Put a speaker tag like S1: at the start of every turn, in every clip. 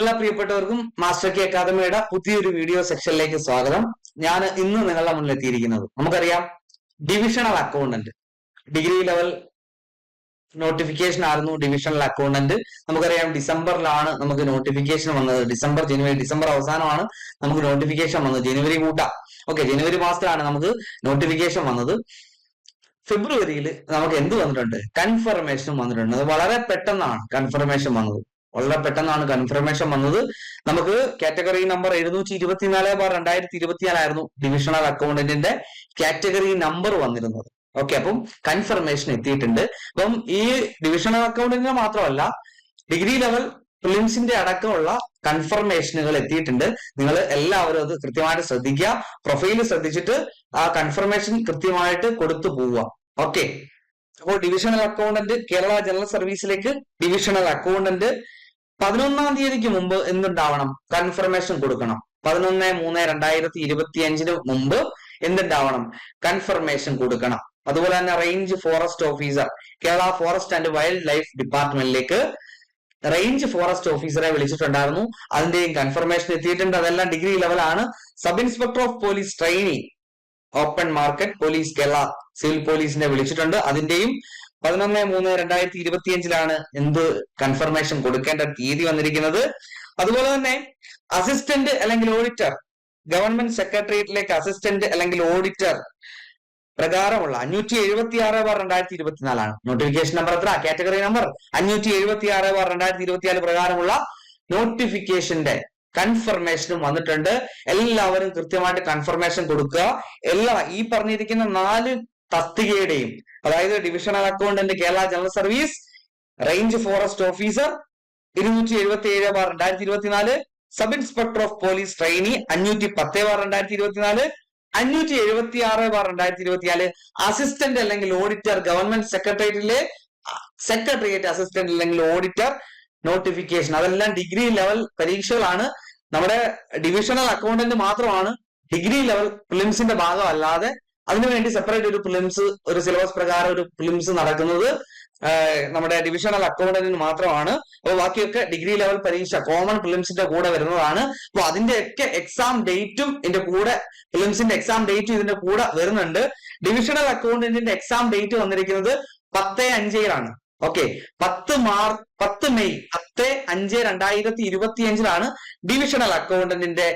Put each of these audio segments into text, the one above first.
S1: എല്ലാ പ്രിയപ്പെട്ടവർക്കും master K അക്കാദമിയുടെ പുതിയൊരു വീഡിയോ സെക്ഷനിലേക്ക് സ്വാഗതം. ഞാൻ ഇന്ന് നിങ്ങളുടെ മുന്നിൽ എത്തിയിരിക്കുന്നത് നമുക്കറിയാം divisional accountant degree level notification ആയിരുന്നു ഡിവിഷണൽ അക്കൗണ്ടന്റ് നമുക്കറിയാം ഡിസംബറിലാണ് നമുക്ക് നോട്ടിഫിക്കേഷൻ വന്നത്. ഡിസംബർ ജനുവരി ഡിസംബർ അവസാനമാണ് നമുക്ക് നോട്ടിഫിക്കേഷൻ വന്നത്. ജനുവരി കൂട്ടാം. ഓക്കെ ജനുവരി മാസത്തിലാണ് നമുക്ക് നോട്ടിഫിക്കേഷൻ വന്നത്. ഫെബ്രുവരിയിൽ നമുക്ക് എന്ത് വന്നിട്ടുണ്ട്? കൺഫർമേഷൻ വന്നിട്ടുണ്ട്. അത് വളരെ പെട്ടെന്നാണ് കൺഫർമേഷൻ വന്നത്. വളരെ പെട്ടെന്നാണ് കൺഫർമേഷൻ വന്നത്. നമുക്ക് കാറ്റഗറി നമ്പർ എഴുന്നൂറ്റി ഇരുപത്തിനാല് ബാർ രണ്ടായിരത്തി ഇരുപത്തിനാലായിരുന്നു ഡിവിഷണൽ അക്കൗണ്ടന്റിന്റെ കാറ്റഗറി നമ്പർ വന്നിരുന്നത്. ഓക്കെ അപ്പം കൺഫർമേഷൻ എത്തിയിട്ടുണ്ട്. അപ്പം ഈ ഡിവിഷണൽ അക്കൗണ്ടന്റിന് മാത്രമല്ല ഡിഗ്രി ലെവൽ പ്രിലിംസിന്റെ അടക്കമുള്ള കൺഫർമേഷനുകൾ എത്തിയിട്ടുണ്ട്. നിങ്ങൾ എല്ലാവരും അത് കൃത്യമായിട്ട് ശ്രദ്ധിക്കുക. പ്രൊഫൈൽ ശ്രദ്ധിച്ചിട്ട് ആ കൺഫർമേഷൻ കൃത്യമായിട്ട് കൊടുത്തു പോവുക. ഓക്കെ അപ്പോൾ ഡിവിഷണൽ അക്കൗണ്ടന്റ് കേരള ജനറൽ സർവീസിലേക്ക് ഡിവിഷണൽ അക്കൗണ്ടന്റ് പതിനൊന്നാം തീയതിക്ക് മുമ്പ് എന്തുണ്ടാവണം? കൺഫർമേഷൻ കൊടുക്കണം. പതിനൊന്ന് മൂന്ന് രണ്ടായിരത്തി ഇരുപത്തി അഞ്ചിന് മുമ്പ് എന്തുണ്ടാവണം? കൺഫർമേഷൻ കൊടുക്കണം. അതുപോലെ തന്നെ range forest officer Kerala forest and wildlife ഡിപ്പാർട്ട്മെന്റിലേക്ക് range forest ഓഫീസറെ വിളിച്ചിട്ടുണ്ടായിരുന്നു. അതിന്റെയും കൺഫർമേഷൻ എത്തിയിട്ടുണ്ട്. അതെല്ലാം ഡിഗ്രി ലെവലാണ് sub inspector of police training open market police Kerala civil പോലീസിനെ വിളിച്ചിട്ടുണ്ട്. അതിന്റെയും പതിനൊന്ന് മൂന്ന് രണ്ടായിരത്തി ഇരുപത്തിയഞ്ചിലാണ് എന്ത് കൺഫർമേഷൻ കൊടുക്കേണ്ട തീയതി വന്നിരിക്കുന്നത്. അതുപോലെ തന്നെ അസിസ്റ്റന്റ് അല്ലെങ്കിൽ ഓഡിറ്റർ ഗവൺമെന്റ് സെക്രട്ടേറിയറ്റിലേക്ക് അസിസ്റ്റന്റ് അല്ലെങ്കിൽ ഓഡിറ്റർ പ്രകാരമുള്ള അഞ്ഞൂറ്റി എഴുപത്തി ആറ് ബാർ രണ്ടായിരത്തി ഇരുപത്തിനാലാണ് നോട്ടിഫിക്കേഷൻ നമ്പർ എത്ര? കാറ്റഗറി നമ്പർ അഞ്ഞൂറ്റി എഴുപത്തി ആറ് ബാർ രണ്ടായിരത്തി ഇരുപത്തിനാല് പ്രകാരമുള്ള നോട്ടിഫിക്കേഷന്റെ കൺഫർമേഷനും വന്നിട്ടുണ്ട്. എല്ലാവരും കൃത്യമായിട്ട് കൺഫർമേഷൻ കൊടുക്കുക. എല്ലാ ഈ പറഞ്ഞിരിക്കുന്ന നാല് തസ്തികയുടെയും അതായത് divisional accountant Kerala general service range forest officer ഇരുന്നൂറ്റി എഴുപത്തി ഏഴ് ബാർ രണ്ടായിരത്തി ഇരുപത്തിനാല് sub inspector of police trainee അഞ്ഞൂറ്റി പത്ത് ബാർ രണ്ടായിരത്തി ഇരുപത്തിനാല് അഞ്ഞൂറ്റി എഴുപത്തി ആറ് ബാർ രണ്ടായിരത്തി ഇരുപത്തിനാല് അസിസ്റ്റന്റ് അല്ലെങ്കിൽ ഓഡിറ്റർ ഗവൺമെന്റ് സെക്രട്ടേറിയറ്റിലെ സെക്രട്ടേറിയറ്റ് അസിസ്റ്റന്റ് അല്ലെങ്കിൽ ഓഡിറ്റർ നോട്ടിഫിക്കേഷൻ അതെല്ലാം ഡിഗ്രി ലെവൽ പരീക്ഷകളാണ്. നമ്മുടെ ഡിവിഷണൽ അക്കൗണ്ടന്റ് മാത്രമാണ് ഡിഗ്രി ലെവൽ പ്രിലിംസിന്റെ ഭാഗമല്ലാതെ അതിനുവേണ്ടി സെപ്പറേറ്റ് ഒരു പ്രിലിംസ് ഒരു സിലബസ് പ്രകാരം ഒരു പ്രിലിംസ് നടക്കുന്നത് നമ്മുടെ ഡിവിഷണൽ അക്കൗണ്ടന്റിന് മാത്രമാണ്. അപ്പോൾ ബാക്കിയൊക്കെ ഡിഗ്രി ലെവൽ പരീക്ഷ കോമൺ പ്രിലിംസിന്റെ കൂടെ വരുന്നതാണ്. അപ്പോൾ അതിന്റെയൊക്കെ എക്സാം ഡേറ്റും ഇതിന്റെ കൂടെ പ്രിലിംസിന്റെ എക്സാം ഡേറ്റും ഇതിന്റെ കൂടെ വരുന്നുണ്ട്. ഡിവിഷണൽ അക്കൗണ്ടന്റിന്റെ എക്സാം ഡേറ്റ് വന്നിരിക്കുന്നത് പത്ത് അഞ്ചിലാണ് ഓക്കെ പത്ത് മാർ പത്ത് മെയ് പത്ത് അഞ്ച് രണ്ടായിരത്തി ഇരുപത്തി അഞ്ചിലാണ് ഡിവിഷണൽ അക്കൗണ്ടന്റിന്റെ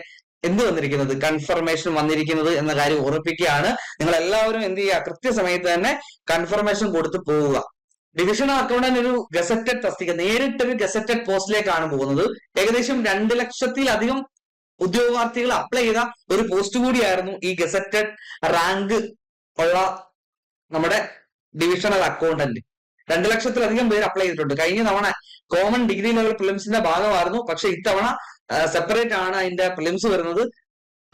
S1: എന്ത് വന്നിരിക്കുന്നത്? കൺഫർമേഷൻ വന്നിരിക്കുന്നത് എന്ന കാര്യം ഉറപ്പിക്കുകയാണ്. നിങ്ങൾ എല്ലാവരും എന്ത് ചെയ്യുക? കൃത്യസമയത്ത് തന്നെ കൺഫർമേഷൻ കൊടുത്ത് പോവുക. ഡിവിഷണൽ അക്കൗണ്ടന്റ് ഒരു ഗസറ്റഡ് തസ്തിക നേരിട്ട് നേരിട്ടൊരു ഗസറ്റഡ് പോസ്റ്റിലേക്കാണ് പോകുന്നത്. ഏകദേശം രണ്ട് ലക്ഷത്തിലധികം ഉദ്യോഗാർത്ഥികൾ അപ്ലൈ ചെയ്ത ഒരു പോസ്റ്റ് കൂടിയായിരുന്നു ഈ ഗസറ്റഡ് റാങ്ക് ഉള്ള നമ്മുടെ ഡിവിഷണൽ അക്കൗണ്ടന്റ് രണ്ടു ലക്ഷത്തിലധികം പേര് അപ്ലൈ ചെയ്തിട്ടുണ്ട്. കഴിഞ്ഞ തവണ കോമൺ ഡിഗ്രി ലെവൽ പ്രിലിംസിന്റെ ഭാഗമായിരുന്നു. പക്ഷെ ഇത്തവണ സെപ്പറേറ്റ് ആണ് അതിന്റെ പ്രിലിംസ് വരുന്നത്.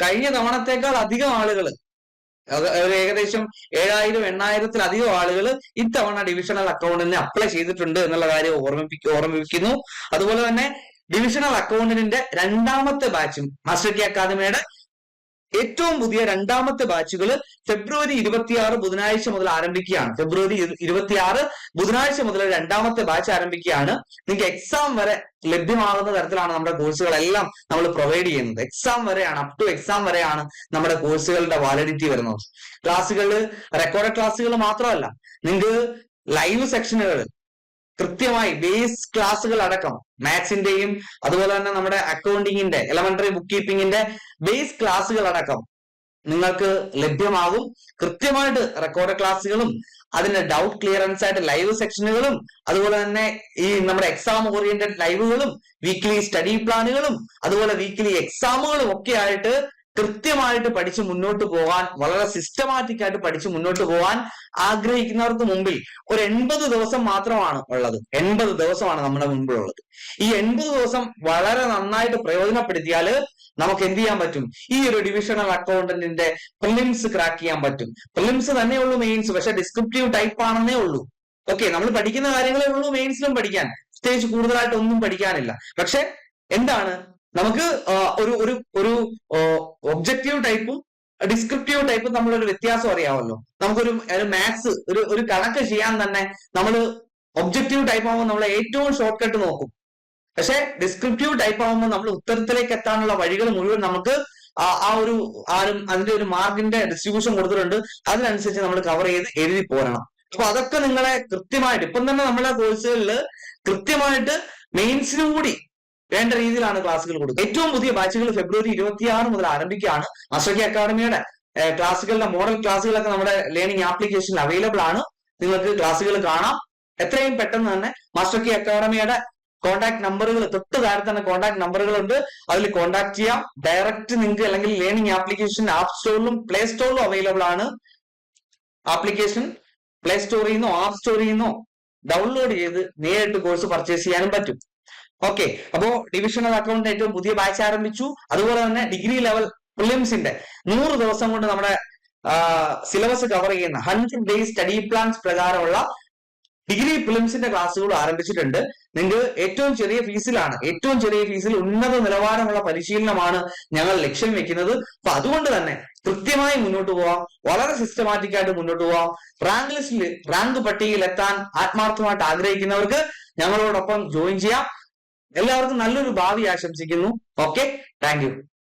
S1: കഴിഞ്ഞ തവണത്തേക്കാൾ അധികം ആളുകൾ ഏകദേശം ഏഴായിരം എണ്ണായിരത്തിലധികം ആളുകൾ ഇത്തവണ ഡിവിഷണൽ അക്കൗണ്ടിന് അപ്ലൈ ചെയ്തിട്ടുണ്ട് എന്നുള്ള കാര്യം ഓർമ്മിപ്പിക്ക ഓർമ്മിപ്പിക്കുന്നു. അതുപോലെ തന്നെ ഡിവിഷണൽ അക്കൗണ്ടിന്റെ രണ്ടാമത്തെ ബാച്ചും മാസ്റ്റർ കെ അക്കാദമിയുടെ ഏറ്റവും പുതിയ രണ്ടാമത്തെ ബാച്ചുകൾ ഫെബ്രുവരി ഇരുപത്തിയാറ് ബുധനാഴ്ച മുതൽ ആരംഭിക്കുകയാണ്. ഫെബ്രുവരി ഇരുപത്തിയാറ് ബുധനാഴ്ച മുതൽ രണ്ടാമത്തെ ബാച്ച് ആരംഭിക്കുകയാണ്. നിങ്ങൾക്ക് എക്സാം വരെ ലഭ്യമാകുന്ന തരത്തിലാണ് നമ്മുടെ കോഴ്സുകളെല്ലാം നമ്മൾ പ്രൊവൈഡ് ചെയ്യുന്നത്. എക്സാം വരെയാണ് അപ് ടു എക്സാം വരെയാണ് നമ്മുടെ കോഴ്സുകളുടെ വാലിഡിറ്റി വരുന്നത്. ക്ലാസ്സുകളിൽ റെക്കോർഡ് ക്ലാസ്സുകൾ മാത്രമല്ല നിങ്ങൾക്ക് ലൈവ് സെക്ഷനുകൾ കൃത്യമായി ബേസ് ക്ലാസ്സുകൾ അടക്കം മാത്സിന്റെയും അതുപോലെ തന്നെ നമ്മുടെ അക്കൗണ്ടിങ്ങിന്റെ എലമെന്ററി ബുക്ക് കീപ്പിംഗിന്റെ ബേസ് ക്ലാസ്സുകൾ അടക്കം നിങ്ങൾക്ക് ലഭ്യമാകും. കൃത്യമായിട്ട് റെക്കോർഡ് ക്ലാസ്സുകളും അതിന്റെ ഡൗട്ട് ക്ലിയറൻസ് ആയിട്ട് ലൈവ് സെക്ഷനുകളും അതുപോലെ തന്നെ ഈ നമ്മുടെ എക്സാം ഓറിയന്റഡ് ലൈവുകളും വീക്ക്ലി സ്റ്റഡി പ്ലാനുകളും അതുപോലെ വീക്ക്ലി എക്സാമുകളും ഒക്കെ ആയിട്ട് കൃത്യമായിട്ട് പഠിച്ച് മുന്നോട്ട് പോകാൻ വളരെ സിസ്റ്റമാറ്റിക് ആയിട്ട് പഠിച്ച് മുന്നോട്ട് പോകാൻ ആഗ്രഹിക്കുന്നവർക്ക് മുമ്പിൽ ഒരു എൺപത് ദിവസം മാത്രമാണ് ഉള്ളത്. എൺപത് ദിവസമാണ് നമ്മുടെ മുമ്പിലുള്ളത്. ഈ എൺപത് ദിവസം വളരെ നന്നായിട്ട് പ്രയോജനപ്പെടുത്തിയാൽ നമുക്ക് എന്ത് ചെയ്യാൻ പറ്റും? ഈ ഒരു ഡിവിഷണൽ അക്കൗണ്ടന്റിന്റെ പ്രിലിംസ് ക്രാക്ക് ചെയ്യാൻ പറ്റും. പ്രിലിംസ് തന്നെ ഉള്ളൂ മെയിൻസ് പക്ഷെ ഡിസ്ക്രിപ്റ്റീവ് ടൈപ്പ് ആണെന്നേ ഉള്ളൂ. ഓക്കെ നമ്മൾ പഠിക്കുന്ന കാര്യങ്ങളേ ഉള്ളൂ മെയിൻസിലും പഠിക്കാൻ. പ്രത്യേകിച്ച് കൂടുതലായിട്ട് ഒന്നും പഠിക്കാനില്ല. പക്ഷെ എന്താണ്? നമുക്ക് ഒരു ഒരു ഒരു ഒബ്ജക്റ്റീവ് ടൈപ്പും ഡിസ്ക്രിപ്റ്റീവ് ടൈപ്പും നമ്മളൊരു വ്യത്യാസം അറിയാമല്ലോ. നമുക്കൊരു ഒരു മാത്സ് ഒരു ഒരു കണക്ക് ചെയ്യാൻ തന്നെ നമ്മൾ ഒബ്ജക്റ്റീവ് ടൈപ്പ് ആകുമ്പോൾ നമ്മൾ ഏറ്റവും ഷോർട്ട് കട്ട് നോക്കും. പക്ഷെ ഡിസ്ക്രിപ്റ്റീവ് ടൈപ്പ് ആകുമ്പോൾ നമ്മൾ ഉത്തരത്തിലേക്ക് എത്താനുള്ള വഴികൾ മുഴുവൻ നമുക്ക് ആ ഒരു ആരും അതിന്റെ ഒരു മാർക്കിന്റെ ഡിസ്ട്രിബ്യൂഷൻ കൊടുത്തിട്ടുണ്ട്. അതിനനുസരിച്ച് നമ്മൾ കവർ ചെയ്ത് എഴുതി പോരണം. അപ്പൊ അതൊക്കെ നിങ്ങളെ കൃത്യമായിട്ട് ഇപ്പം തന്നെ നമ്മളെ കോഴ്സുകളിൽ കൃത്യമായിട്ട് മെയിൻസിനും കൂടി വേണ്ട രീതിയിലാണ് ക്ലാസ്സുകൾ കൊടുക്കുക. ഏറ്റവും പുതിയ ബാച്ചുകൾ ഫെബ്രുവരി ഇരുപത്തിയാറ് മുതൽ ആരംഭിക്കുകയാണ് അശോകി അക്കാദമിയുടെ ക്ലാസ്സുകളുടെ മോഡൽ ക്ലാസ്സുകളൊക്കെ നമ്മുടെ ലേണിംഗ് ആപ്ലിക്കേഷനിൽ അവൈലബിൾ ആണ്. നിങ്ങൾക്ക് ക്ലാസ്സുകൾ കാണാം. എത്രയും പെട്ടെന്ന് തന്നെ മാസ്റ്റർ കി അക്കാഡമിയുടെ കോൺടാക്ട് നമ്പറുകൾ തൊട്ട് താഴെ തന്നെ കോൺടാക്ട് നമ്പറുകൾ ഉണ്ട് അതിൽ കോൺടാക്ട് ചെയ്യാം. ഡയറക്റ്റ് നിങ്ങൾക്ക് അല്ലെങ്കിൽ ലേണിംഗ് ആപ്ലിക്കേഷൻ ആപ്പ് സ്റ്റോറിലും പ്ലേ സ്റ്റോറിലും അവൈലബിൾ ആണ്. ആപ്ലിക്കേഷൻ പ്ലേ സ്റ്റോറിൽ നിന്നോ ആപ്പ് സ്റ്റോറിൽ നിന്നോ ഡൗൺലോഡ് ചെയ്ത് നേരിട്ട് കോഴ്സ് പർച്ചേസ് ചെയ്യാനും പറ്റും. ഓക്കെ അപ്പോ ഡിവിഷണൽ അക്കൗണ്ട് ഏറ്റവും പുതിയ ബാച്ച് ആരംഭിച്ചു. അതുപോലെ തന്നെ ഡിഗ്രി ലെവൽ പ്രിലിംസിന്റെ നൂറ്. ദിവസം കൊണ്ട് നമ്മുടെ സിലബസ് കവർ ചെയ്യുന്ന ഹൺഡ്രഡ് ഡേയ്സ് സ്റ്റഡി പ്ലാൻസ് പ്രകാരമുള്ള ഡിഗ്രി പ്രിലിംസിന്റെ ക്ലാസ്സുകൾ ആരംഭിച്ചിട്ടുണ്ട്. നിങ്ങൾക്ക് ഏറ്റവും ചെറിയ ഫീസിലാണ്. ഏറ്റവും ചെറിയ ഫീസിൽ ഉന്നത നിലവാരമുള്ള പരിശീലനമാണ് ഞങ്ങൾ ലക്ഷ്യം വെക്കുന്നത്. അപ്പൊ അതുകൊണ്ട് തന്നെ കൃത്യമായി മുന്നോട്ട് പോവാം. വളരെ സിസ്റ്റമാറ്റിക് ആയിട്ട് മുന്നോട്ട് പോവാം. റാങ്ക് ലിസ്റ്റിൽ റാങ്ക് പട്ടികയിൽ എത്താൻ ആത്മാർത്ഥമായിട്ട് ആഗ്രഹിക്കുന്നവർക്ക് ഞങ്ങളോടൊപ്പം ജോയിൻ ചെയ്യാം. എല്ലാവർക്കും നല്ലൊരു ഭാവി ആശംസിക്കുന്നു. Okay thank